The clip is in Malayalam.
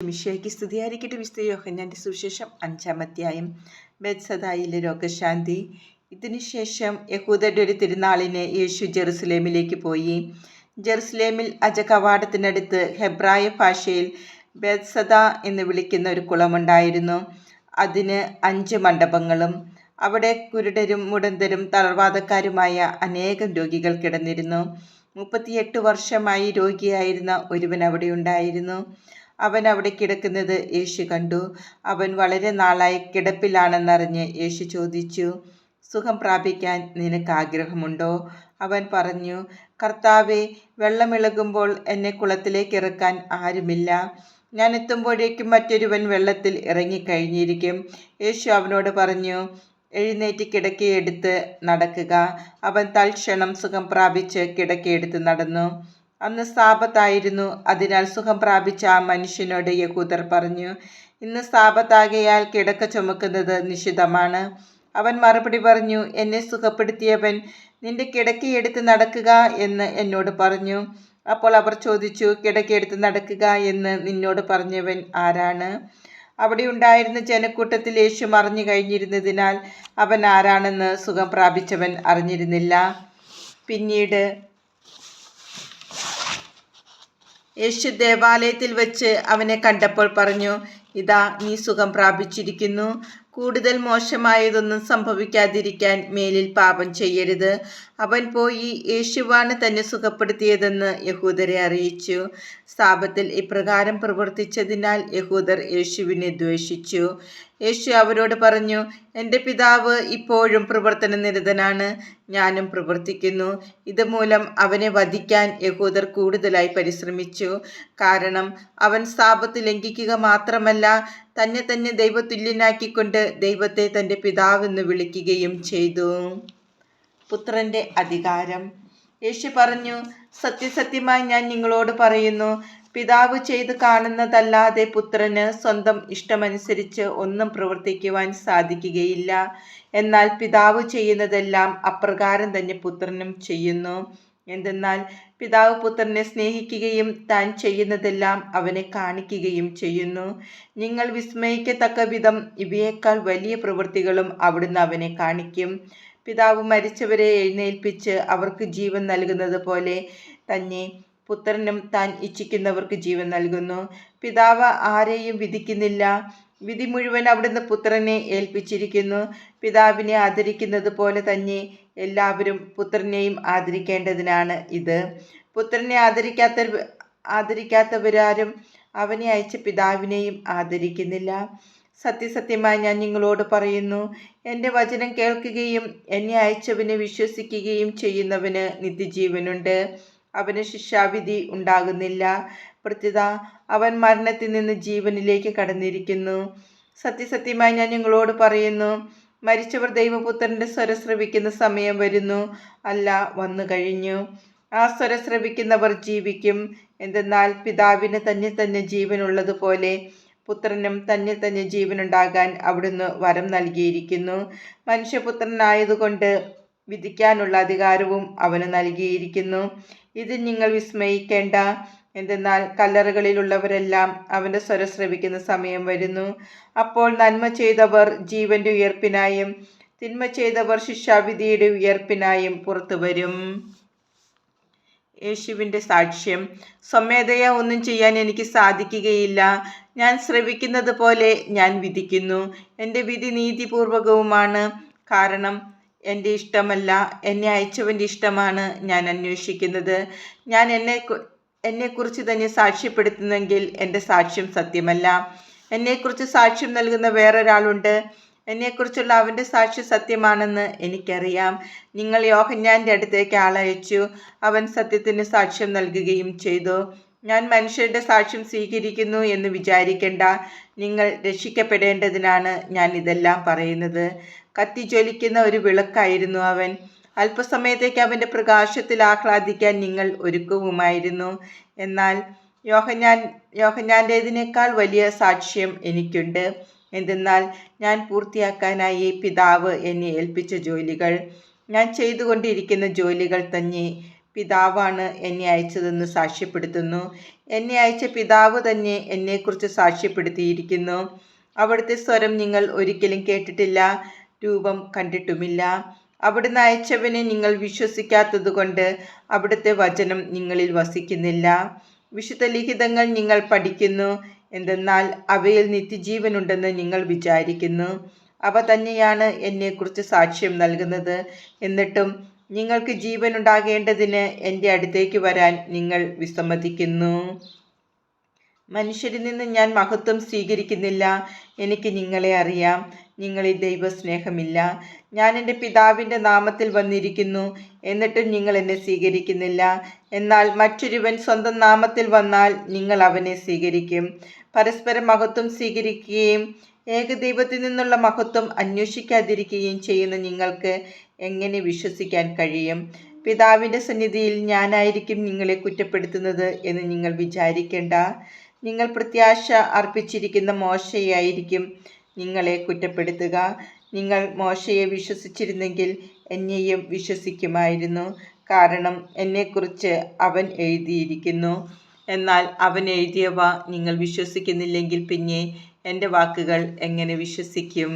മിഷയ്ക്ക് സ്തുതിയായിരിക്കട്ടെ. വിശുദ്ധ യോഹന്നാന്റെ സുവിശേഷം അഞ്ചാം അധ്യായം. ബെത്സദായിലെ രോഗശാന്തി. ഇതിനുശേഷം യഹൂദരുടെ ഒരു തിരുനാളിന് യേശു ജെറുസലേമിലേക്ക് പോയി. ജെറുസലേമിൽ അജ കവാടത്തിനടുത്ത് ഹെബ്രായ ഭാഷയിൽ ബെത്സദ എന്ന് വിളിക്കുന്ന ഒരു കുളമുണ്ടായിരുന്നു. അതിന് അഞ്ച് മണ്ഡപങ്ങളും അവിടെ കുരുടരും മുടന്തരും തളർവാദക്കാരുമായ അനേകം രോഗികൾ കിടന്നിരുന്നു. മുപ്പത്തിയെട്ട് വർഷമായി രോഗിയായിരുന്ന ഒരുവൻ അവിടെ ഉണ്ടായിരുന്നു അവൻ അവിടെ കിടക്കുന്നത് യേശു കണ്ടു. അവൻ വളരെ നാളായി കിടപ്പിലാണെന്നറിഞ്ഞ് യേശു ചോദിച്ചു സുഖം പ്രാപിക്കാൻ നിനക്ക് ആഗ്രഹമുണ്ടോ? അവൻ പറഞ്ഞു കർത്താവെ വെള്ളമിളകുമ്പോൾ എന്നെ കുളത്തിലേക്ക് ഇറക്കാൻ ആരുമില്ല. ഞാൻ എത്തുമ്പോഴേക്കും മറ്റൊരുവൻ വെള്ളത്തിൽ ഇറങ്ങിക്കഴിഞ്ഞിരിക്കും. യേശു അവനോട് പറഞ്ഞു എഴുന്നേറ്റ് കിടക്കയെടുത്ത് നടക്കുക. അവൻ തൽക്ഷണം സുഖം പ്രാപിച്ച് കിടക്കയെടുത്ത് നടന്നു. അന്ന് സ്ഥാപത്തായിരുന്നു. അതിനാൽ സുഖം പ്രാപിച്ച ആ മനുഷ്യനോട് യഹൂദർ പറഞ്ഞു ഇന്ന് സ്ഥാപത്താകയാൽ കിടക്ക ചുമക്കുന്നത് നിഷിദ്ധമാണ്. അവൻ മറുപടി പറഞ്ഞു എന്നെ സുഖപ്പെടുത്തിയവൻ നിന്റെ കിടക്കയെടുത്ത് നടക്കുക എന്ന് എന്നോട് പറഞ്ഞു. അപ്പോൾ അവർ ചോദിച്ചു കിടക്കയെടുത്ത് നടക്കുക എന്ന് നിന്നോട് പറഞ്ഞവൻ ആരാണ്? അവിടെ ഉണ്ടായിരുന്ന ജനക്കൂട്ടത്തിൽ യേശു മറിഞ്ഞു കഴിഞ്ഞിരുന്നതിനാൽ അവൻ ആരാണെന്ന് സുഖം പ്രാപിച്ചവൻ അറിഞ്ഞിരുന്നില്ല. പിന്നീട് യേശു ദേവാലയത്തിൽ വെച്ച് അവനെ കണ്ടപ്പോൾ പറഞ്ഞു ഇതാ നീ സുഖം പ്രാപിച്ചിരിക്കുന്നു. കൂടുതൽ മോശമായതൊന്നും സംഭവിക്കാതിരിക്കാൻ മേലിൽ പാപം ചെയ്യരുത്. അവൻ പോയി യേശുവാണ് തന്നെ സുഖപ്പെടുത്തിയതെന്ന് യഹൂദരെ അറിയിച്ചു. സ്ഥാപത്തിൽ ഇപ്രകാരം പ്രവർത്തിച്ചതിനാൽ യഹൂദർ യേശുവിനെ ദ്വേഷിച്ചു. യേശു അവരോട് പറഞ്ഞു എന്റെ പിതാവ് ഇപ്പോഴും പ്രവർത്തന നിരതനാണ് ഞാനും പ്രവർത്തിക്കുന്നു. ഇതുമൂലം അവനെ വധിക്കാൻ യഹൂദർ കൂടുതലായി പരിശ്രമിച്ചു. കാരണം അവൻ സ്ഥാപത്ത് ലംഘിക്കുക മാത്രമല്ല തന്നെ തന്നെ ദൈവതുല്യനാക്കിക്കൊണ്ട് ദൈവത്തെ തന്റെ പിതാവെന്ന് വിളിക്കുകയും ചെയ്തു. പുത്രന്റെ അധികാരം. യേശു പറഞ്ഞു സത്യസത്യമായി ഞാൻ നിങ്ങളോട് പറയുന്നു പിതാവ് ചെയ്ത് കാണുന്നതല്ലാതെ പുത്രന് സ്വന്തം ഇഷ്ടമനുസരിച്ച് ഒന്നും പ്രവർത്തിക്കുവാൻ സാധിക്കുകയില്ല. എന്നാൽ പിതാവ് ചെയ്യുന്നതെല്ലാം അപ്രകാരം തന്നെ പുത്രനും ചെയ്യുന്നു. എന്തെന്നാൽ പിതാവ് പുത്രനെ സ്നേഹിക്കുകയും താൻ ചെയ്യുന്നതെല്ലാം അവനെ കാണിക്കുകയും ചെയ്യുന്നു. നിങ്ങൾ വിസ്മയിക്കത്തക്ക വിധം ഇവയേക്കാൾ വലിയ പ്രവൃത്തികളും അവിടുന്ന് അവനെ കാണിക്കും. പിതാവ് മരിച്ചവരെ എഴുന്നേൽപ്പിച്ച് അവർക്ക് ജീവൻ നൽകുന്നത് പോലെ തന്നെ പുത്രനും താൻ ഇച്ഛിക്കുന്നവർക്ക് ജീവൻ നൽകുന്നു. പിതാവ് ആരെയും വിധിക്കുന്നില്ല. വിധി മുഴുവൻ അവിടുന്ന് പുത്രനെ ഏൽപ്പിച്ചിരിക്കുന്നു. പിതാവിനെ ആദരിക്കുന്നത് പോലെ തന്നെ എല്ലാവരും പുത്രനെയും ആദരിക്കേണ്ടതിനാണ് ഇത്. പുത്രനെ ആദരിക്കാത്ത ആദരിക്കാത്തവരാരും അവനെ അയച്ച പിതാവിനെയും ആദരിക്കുന്നില്ല. സത്യസത്യമായി ഞാൻ നിങ്ങളോട് പറയുന്നു എന്റെ വചനം കേൾക്കുകയും എന്നെ അയച്ചവനെ വിശ്വസിക്കുകയും ചെയ്യുന്നവന് നിത്യജീവനുണ്ട്. അവന് ശിക്ഷാവിധി ഉണ്ടാകുന്നില്ല. പ്രത്യുത അവൻ മരണത്തിൽ നിന്ന് ജീവനിലേക്ക് കടന്നിരിക്കുന്നു. സത്യസത്യമായി ഞാൻ നിങ്ങളോട് പറയുന്നു മരിച്ചവർ ദൈവപുത്രന്റെ സ്വരം ശ്രവിക്കുന്ന സമയം വരുന്നു. അല്ല വന്നു കഴിഞ്ഞു. ആ സ്വരം ശ്രവിക്കുന്നവർ ജീവിക്കും. എന്തെന്നാൽ പിതാവിന് തന്നെ തന്നെ ജീവനുള്ളതുപോലെ പുത്രനും തന്നെ തന്നെ ജീവനുണ്ടാകാൻ അവിടുന്ന് വരം നൽകിയിരിക്കുന്നു. മനുഷ്യപുത്രനായതുകൊണ്ട് വിധിക്കാനുള്ള അധികാരവും അവന് നൽകിയിരിക്കുന്നു. ഇത് നിങ്ങൾ വിസ്മയിക്കേണ്ട. എന്തെന്നാൽ കല്ലറകളിലുള്ളവരെല്ലാം അവന്റെ സ്വരം ശ്രവിക്കുന്ന സമയം വരുന്നു. അപ്പോൾ നന്മ ചെയ്തവർ ജീവന്റെ ഉയർപ്പിനായും തിന്മ ചെയ്തവർ ശിക്ഷാവിധിയുടെ ഉയർപ്പിനായും പുറത്തു വരും. യേശുവിന്റെ സാക്ഷ്യം സ്വമേധയ ഒന്നും ചെയ്യാൻ എനിക്ക് സാധിക്കുകയില്ല. ഞാൻ ശ്രവിക്കുന്നത് പോലെ ഞാൻ വിധിക്കുന്നു. എന്റെ വിധി നീതിപൂർവകവുമാണ്. കാരണം എന്റെ ഇഷ്ടമല്ല എന്നെ അയച്ചവന്റെ ഇഷ്ടമാണ് ഞാൻ അന്വേഷിക്കുന്നത്. ഞാൻ എന്നെ എന്നെക്കുറിച്ച് തന്നെ സാക്ഷ്യപ്പെടുത്തുന്നെങ്കിൽ എന്റെ സാക്ഷ്യം സത്യമല്ല. എന്നെക്കുറിച്ച് സാക്ഷ്യം നൽകുന്ന വേറൊരാളുണ്ട്. എന്നെക്കുറിച്ചുള്ള അവന്റെ സാക്ഷ്യം സത്യമാണെന്ന് എനിക്കറിയാം. നിങ്ങൾ യോഹന്യാന്റെ അടുത്തേക്ക് ആളയച്ചു. അവൻ സത്യത്തിന് സാക്ഷ്യം നൽകുകയും ചെയ്തു. ഞാൻ മനുഷ്യരുടെ സാക്ഷ്യം സ്വീകരിക്കുന്നു എന്ന് വിചാരിക്കേണ്ട. നിങ്ങൾ രക്ഷിക്കപ്പെടേണ്ടതിനാണ് ഞാൻ ഇതെല്ലാം പറയുന്നത്. കത്തിജ്വലിക്കുന്ന ഒരു വിളക്കായിരുന്നു അവൻ. അല്പസമയത്തേക്ക് അവന്റെ പ്രകാശത്തിൽ ആഹ്ലാദിക്കാൻ നിങ്ങൾ ഒരുക്കവുമായിരുന്നു എന്നാൽ യോഹഞ്ഞാൻ യോഹഞ്ഞാന്റേതിനേക്കാൾ വലിയ സാക്ഷ്യം എനിക്കുണ്ട്. എന്തെന്നാൽ ഞാൻ പൂർത്തിയാക്കാനായി പിതാവ് എന്നെ ഏൽപ്പിച്ച ജോലികൾ ഞാൻ ചെയ്തുകൊണ്ടിരിക്കുന്ന ജോലികൾ തന്നെ പിതാവാണ് എന്നെ അയച്ചതെന്ന് സാക്ഷ്യപ്പെടുത്തുന്നു. എന്നെ അയച്ച പിതാവ് തന്നെ എന്നെക്കുറിച്ച് സാക്ഷ്യപ്പെടുത്തിയിരിക്കുന്നു. അവിടുത്തെ സ്വരം നിങ്ങൾ ഒരിക്കലും കേട്ടിട്ടില്ല. രൂപം കണ്ടിട്ടുമില്ല. അവിടുന്ന് അയച്ചവനെ നിങ്ങൾ വിശ്വസിക്കാത്തതുകൊണ്ട് അവിടുത്തെ വചനം നിങ്ങളിൽ വസിക്കുന്നില്ല. വിശുദ്ധ ലിഖിതങ്ങൾ നിങ്ങൾ പഠിക്കുന്നു. എന്തെന്നാൽ അവയിൽ നിത്യജീവനുണ്ടെന്ന് നിങ്ങൾ വിചാരിക്കുന്നു. അവ തന്നെയാണ് എന്നെക്കുറിച്ച് സാക്ഷ്യം നൽകുന്നത്. എന്നിട്ടും നിങ്ങൾക്ക് ജീവൻ ഉണ്ടാകേണ്ടതിന് എന്റെ അടുത്തേക്ക് വരാൻ നിങ്ങൾ വിസമ്മതിക്കുന്നു. മനുഷ്യരിൽ നിന്ന് ഞാൻ മഹത്വം സ്വീകരിക്കുന്നില്ല. എനിക്ക് നിങ്ങളെ അറിയാം. നിങ്ങളിൽ ദൈവസ്നേഹമില്ല. ഞാൻ എന്റെ പിതാവിന്റെ നാമത്തിൽ വന്നിരിക്കുന്നു. എന്നിട്ടും നിങ്ങൾ എന്നെ സ്വീകരിക്കുന്നില്ല. എന്നാൽ മറ്റൊരുവൻ സ്വന്തം നാമത്തിൽ വന്നാൽ നിങ്ങൾ അവനെ സ്വീകരിക്കും. പരസ്പര മഹത്വം സ്വീകരിക്കുകയും ഏകദൈവത്തിൽ നിന്നുള്ള മഹത്വം അന്വേഷിക്കാതിരിക്കുകയും ചെയ്യുന്ന നിങ്ങൾക്ക് എങ്ങനെ വിശ്വസിക്കാൻ കഴിയും? പിതാവിന്റെ സന്നിധിയിൽ ഞാനായിരിക്കും നിങ്ങളെ കുറ്റപ്പെടുത്തുന്നത് എന്ന് നിങ്ങൾ വിചാരിക്കേണ്ട. നിങ്ങൾ പ്രത്യാശ അർപ്പിച്ചിരിക്കുന്ന മോശയായിരിക്കും. നിങ്ങളെ കുറ്റപ്പെടുത്തുക. നിങ്ങൾ മോശയെ വിശ്വസിച്ചിരുന്നെങ്കിൽ എന്നെയും വിശ്വസിക്കുമായിരുന്നു. കാരണം എന്നെക്കുറിച്ച് അവൻ എഴുതിയിരിക്കുന്നു. എന്നാൽ അവൻ എഴുതിയവ നിങ്ങൾ വിശ്വസിക്കുന്നില്ലെങ്കിൽ പിന്നെ എന്റെ വാക്കുകൾ എങ്ങനെ വിശ്വസിക്കും?